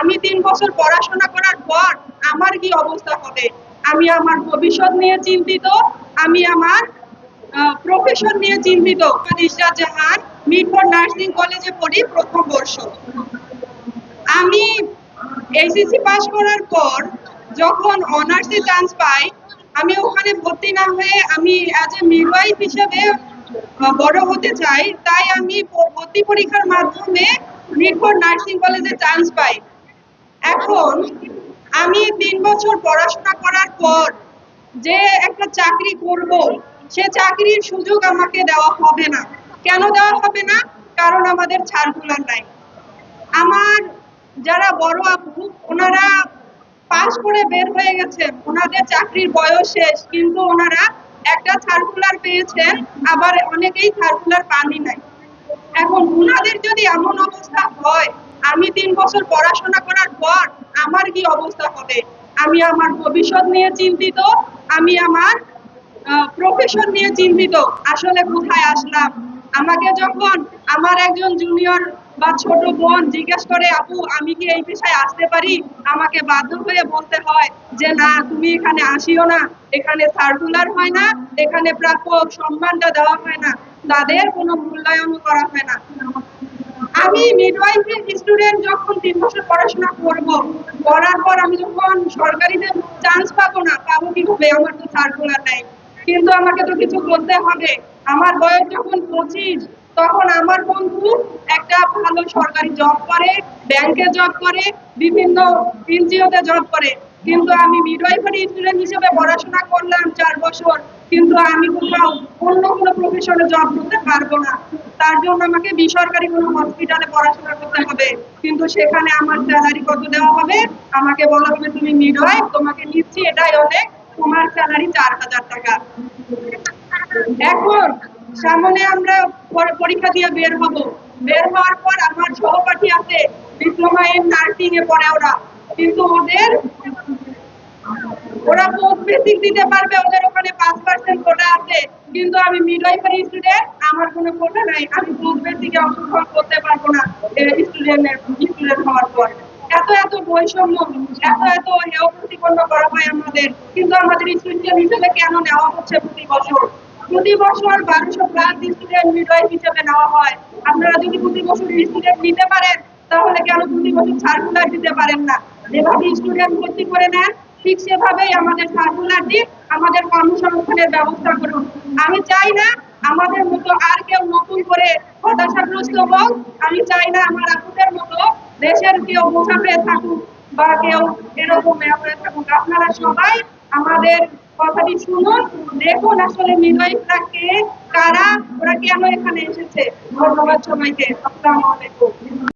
আমি তিন বছর পড়াশোনা করার পর আমার কি অবস্থা হবে? আমি আমার ভবিষ্যৎ নিয়ে চিন্তিত, আমি আমার প্রফেশন নিয়ে চিন্তিত। ইশরাত জাহান মিটফোর্ড নার্সিং কলেজে পড়ি প্রথম বর্ষ। আমি এইচএসসি পাস করার পর যখন অনার্সে চান্স পাই, আমি ওখানে ভর্তি না হয়ে আমি অ্যাজ এ মিডওয়াইফ হিসেবে বড় হতে চাই, তাই আমি ভর্তি পরীক্ষার মাধ্যমে মিটফোর্ড নার্সিং কলেজে চান্স পাই। বছর পড়াশোনা করার পর যে একটা চাকরি করব, সে চাকরির সুযোগ আমাকে দেওয়া হবে না। কেন দেওয়া হবে না? কারণ আমাদের ছাড়গুলার নাই। আমার যারা বড় আপু, ওনারা পাস করে বের হয়ে গেছেন। ওনাদের চাকরির বয়স শেষ, কিন্তু ওনারা একটা সার্কুলার পেয়েছেন, আবার অনেকেই সার্কুলার পানি নাই। এখন ওনাদের যদি এমন অবস্থা হয়, আমি তিন বছর পড়াশোনা করার পর আমার কি অবস্থা হবে? আমি আমার ভবিষ্যৎ নিয়ে চিন্তিত, আমি আমার প্রফেশন নিয়ে চিন্তিত। আসলে কোথায় আসলাম? আমাকে যখন আমার একজন জুনিয়র বা ছোট বোন জিজ্ঞেস করে, আপু, আমি কি এই পেশায় আসতে পারি? আমাকে বাধ্য হয়ে বলতে হয় যে, না, তুমি এখানে আসিও না। এখানে সার্কুলার হয় না, এখানে প্রাপ্য সম্মানটা দেওয়া হয় না। তাদের কোনো মূল্যায়ন করা হয় না। আমি মিডওয়াইফের স্টুডেন্ট যখন তিন বছর পড়াশোনা করব, করার পর আমি যখন সরকারিতে চান্স পাবো না পাবো কি হবে আমার তো সার্কুলার নাই। কিন্তু আমাকে তো কিছু করতে হবে। আমার বয়স যখন পঁচিশ, তখন আমার বন্ধু একটা ভালো সরকারি জব করে ব্যাংকে জব করে, বিভিন্ন এনজিওতে জব করে। কিন্তু আমি মিডওয়াইফারি স্টুডেন্ট হিসেবে পড়াশোনা করলাম চার বছর। কিন্তু আমি কোথাও অন্য কোনো প্রফেশনে জব করতে পারব না। তার জন্য আমাকে বেসরকারি কোনো হসপিটালে পড়াশোনা করতে হবে। কিন্তু সেখানে আমার স্যালারি কত দেওয়া হবে? আমাকে বলা হবে তুমি মিডওয়াইফ তোমাকে নিচ্ছি এটাই অনেক। তোমার স্যালারি চার হাজার টাকা। এখন সামনে আমরা পরীক্ষা দিয়ে বের হব। বের হওয়ার পর আমার সহপাঠী আছে ডিপ্লোমা ইন নার্সিং এ পড়ে ওরা। কিন্তু ওদের ওরা বেসিক দিতে পারবে ওদের ওখানে পাঁচ পার্সেন্ট কোটা আছে। কিন্তু আমি মিডওয়াইফারি স্টুডেন্ট আমার কোনো কোটা নাই। আমি পোস্ট বেসিকে অংশগ্রহণ করতে পারব না স্টুডেন্টের স্টুডেন্ট হওয়ার পর। এত এত বৈষম্য, এত এত হেয় প্রতিপন্ন করা হয় আমাদের। কিন্তু আমাদের স্টুডেন্ট হিসেবে কেন নেওয়া হচ্ছে প্রতি বছর? প্রতি বছর বারোশো প্লাস স্টুডেন্ট মিডওয়াইফ হিসেবে নেওয়া হয়। আপনারা যদি প্রতি বছর স্টুডেন্ট নিতে পারেন, তাহলে কেন প্রতি বছর সার্কুলার দিতে পারেন না? যেভাবে স্টুডেন্ট ভর্তি করে নেন ঠিক সেভাবেই আমাদের সার্কুলারটি আমাদের কর্মসংস্থানের ব্যবস্থা করুন। আমি চাই না আমাদের মতো আর কেউ নতুন করে হতাশাগ্রস্ত হোক। আমি চাই না আমার আপুদের মতো দেশের কেউ মুসাফে থাকুক বা কেউ এরকম থাকুক। আপনারা সবাই আমাদের কথাটি শুনুন। দেখুন আসলে মিডওয়াইফরা কে কারা, ওরা কেন এখানে এসেছে? ধন্যবাদ সবাইকে। আসসালামু আলাইকুম।